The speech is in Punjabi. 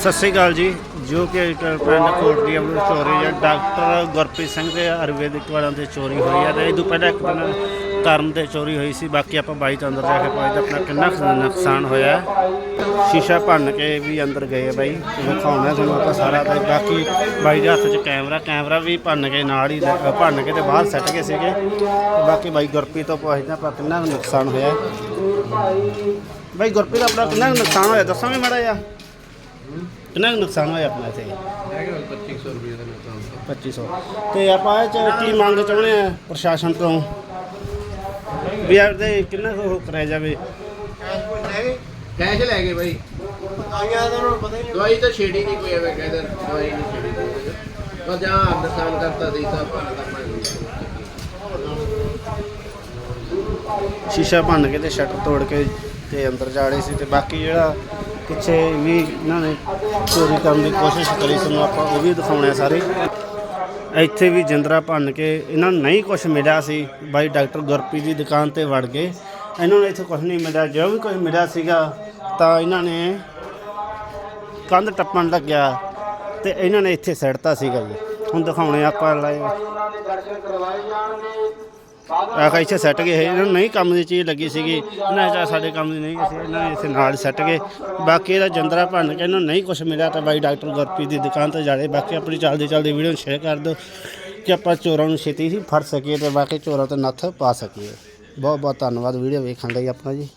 ਸਤਿ ਸ਼੍ਰੀ ਅਕਾਲ ਜੀ, ਜੋ ਕਿ ਇੱਕ ਪਿੰਡ ਕੋਟਲੀ ਵੱਲੋਂ ਚੋਰੀ ਹੈ, ਡਾਕਟਰ ਗੁਰਪ੍ਰੀਤ ਸਿੰਘ ਦੇ ਆਯੁਰਵੈਦਿਕ ਵਾਲਿਆਂ ਤੇ ਚੋਰੀ ਹੋਈ ਹੈ ਤੇ ਇਹ ਤੋਂ ਪਹਿਲਾਂ ਇੱਕ ਦਿਨ ਕਰਨ ਤੇ ਚੋਰੀ ਹੋਈ ਸੀ, ਬਾਕੀ ਆਪਾਂ ਬਾਈ ਤੋਂ ਅੰਦਰ ਜਾ ਕੇ ਪੁੱਛਦੇ ਆਪਣਾ ਕਿੰਨਾ ਕੁ ਨੁਕਸਾਨ ਹੋਇਆ ਸ਼ੀਸ਼ਾ ਭੰਨ ਕੇ ਵੀ ਅੰਦਰ ਗਏ ਆ ਬਾਈ ਦਿਖਾਉਣਾ ਤੁਹਾਨੂੰ ਆਪਾਂ ਸਾਰਾ ਤੇ ਬਾਕੀ ਬਾਈ ਦੇ ਹੱਥ 'ਚ ਕੈਮਰਾ ਕੈਮਰਾ ਵੀ ਭੰਨ ਕੇ ਨਾਲ ਹੀ ਭੰਨ ਕੇ ਤੇ ਬਾਹਰ ਸੱਟ ਗਏ ਸੀਗੇ। ਬਾਕੀ ਬਾਈ ਗੁਰਪ੍ਰੀਤ ਤੋਂ ਪੁੱਛਦੇ ਆਪਾਂ ਕਿੰਨਾ ਕੁ ਨੁਕਸਾਨ ਹੋਇਆ ਹੈ। ਬਾਈ ਗੁਰਪ੍ਰੀਤ, ਆਪਣਾ ਕਿੰਨਾ ਕੁ ਨੁਕਸਾਨ ਹੋਇਆ, ਦੱਸਾਂਗੇ ਮਾੜਾ ਜਿਹਾ? ਕਿੰਨਾ ਕੁ ਨੁਕਸਾਨ ਹੋਇਆ ਆਪਣਾ ਇੱਥੇ? ਹੈਗਾ 2500 ਰੁਪਏ ਦਾ ਨੁਕਸਾਨ ਤਾਂ। 2500 ਤੇ ਆਪਾਂ ਇਹ ਚ ਕੀ ਮੰਗ ਚਾਹੁੰਦੇ ਆ ਪ੍ਰਸ਼ਾਸਨ ਤੋਂ? ਵੀ ਇਹਦੇ ਕਿੰਨਾ ਕੁ ਕਰਾਇਆ ਜਾਵੇ? ਕੈਸ਼ ਲੈ ਗਏ ਬਾਈ। ਆਈਆਂ ਤਾਂ ਪਤਾ ਹੀ ਨਹੀਂ। ਦਵਾਈ ਤਾਂ ਛੇੜੀ ਨਹੀਂ ਕੋਈ ਐਵੇਂ ਕਹਿੰਦਾ ਦਵਾਈ ਨਹੀਂ ਛੇੜੀ ਕੋਈ ਪਰ ਜਾਂ ਨੁਕਸਾਨ ਕਰਤਾ ਸੀ ਤਾਂ ਭਾਣਾ ਦਾ ਪਾਣੀ ਸ਼ੀਸ਼ਾ ਭੰਨ ਕੇ ਤੇ ਸ਼ਟਰ ਤੋੜ ਕੇ ਤੇ ਅੰਦਰ ਜਾੜੇ ਸੀ ਤੇ ਬਾਕੀ ਜਿਹੜਾ ਪਿੱਛੇ ਵੀ ਇਹਨਾਂ ਨੇ ਚੋਰੀ ਕਰਨ ਦੀ ਕੋਸ਼ਿਸ਼ ਕਰੀ ਸਾਨੂੰ ਆਪਾਂ ਉਹ ਵੀ ਦਿਖਾਉਣੇ ਆ ਸਾਰੇ। ਇੱਥੇ ਵੀ ਜਿੰਦਰਾ ਭੰਨ ਕੇ ਇਹਨਾਂ ਨੂੰ ਨਹੀਂ ਕੁਝ ਮਿਲਿਆ ਸੀ। ਬਾਈ ਡਾਕਟਰ ਗੁਰਪ੍ਰੀਤ ਦੀ ਦੁਕਾਨ ਤੇ ਵੜ ਗਏ। ਇਹਨਾਂ ਨੂੰ ਇੱਥੇ ਕੁਝ ਨਹੀਂ ਮਿਲਿਆ। ਜੋ ਵੀ ਕੁਝ ਮਿਲਿਆ ਸੀਗਾ, ਤਾਂ ਇਹਨਾਂ ਨੇ ਕੰਧ ਟੱਪਣ ਲੱਗਿਆ ਤੇ ਇਹਨਾਂ ਨੇ ਇੱਥੇ ਸੜਤਾ ਸੀਗਾ ਜੀ। ਹੁਣ ਦਿਖਾਉਣੇ ਆਪਾਂ ਲਾਏ ਆਖਾ ਇੱਥੇ ਸੱਟ ਗਏ। ਇਹਨਾਂ ਨੂੰ ਨਹੀਂ ਕੰਮ ਦੀ ਚੀਜ਼ ਲੱਗੀ ਸੀਗੀ। ਇਹਨਾਂ ਚਾ ਸਾਡੇ ਕੰਮ ਦੀ ਨਹੀਂ ਸੀ। ਇਹਨਾਂ ਨੇ ਇੱਥੇ ਨਾਲ ਹੀ ਸੱਟ ਗਏ। ਬਾਕੀ ਇਹਦਾ ਜੰਦਰਾ ਭੰਨ ਕੇ ਇਹਨਾਂ ਨੂੰ ਨਹੀਂ ਕੁਝ ਮਿਲਿਆ ਤਾਂ ਬਾਈ ਡਾਕਟਰ ਗੁਰਪ੍ਰੀਤ ਦੀ ਦੁਕਾਨ ਤੇ ਜਾੜੇ ਬਾਕੀ ਆਪਣੀ ਚੱਲਦੀ ਚੱਲਦੀ ਵੀਡੀਓ ਨੂੰ ਸ਼ੇਅਰ ਕਰ ਦਿਓ ਕਿ ਆਪਾਂ ਚੋਰਾਂ ਨੂੰ ਛੇਤੀ ਹੀ ਫੜ ਸਕੀਏ ਤੇ ਬਾਕੀ ਚੋਰਾਂ 'ਤੇ ਨੱਥ ਪਾ ਸਕੀਏ। ਬਹੁਤ ਬਹੁਤ ਧੰਨਵਾਦ। ਵੀਡੀਓ ਵੇਖਣ ਲਈ ਆਪਣਾ ਜੀ।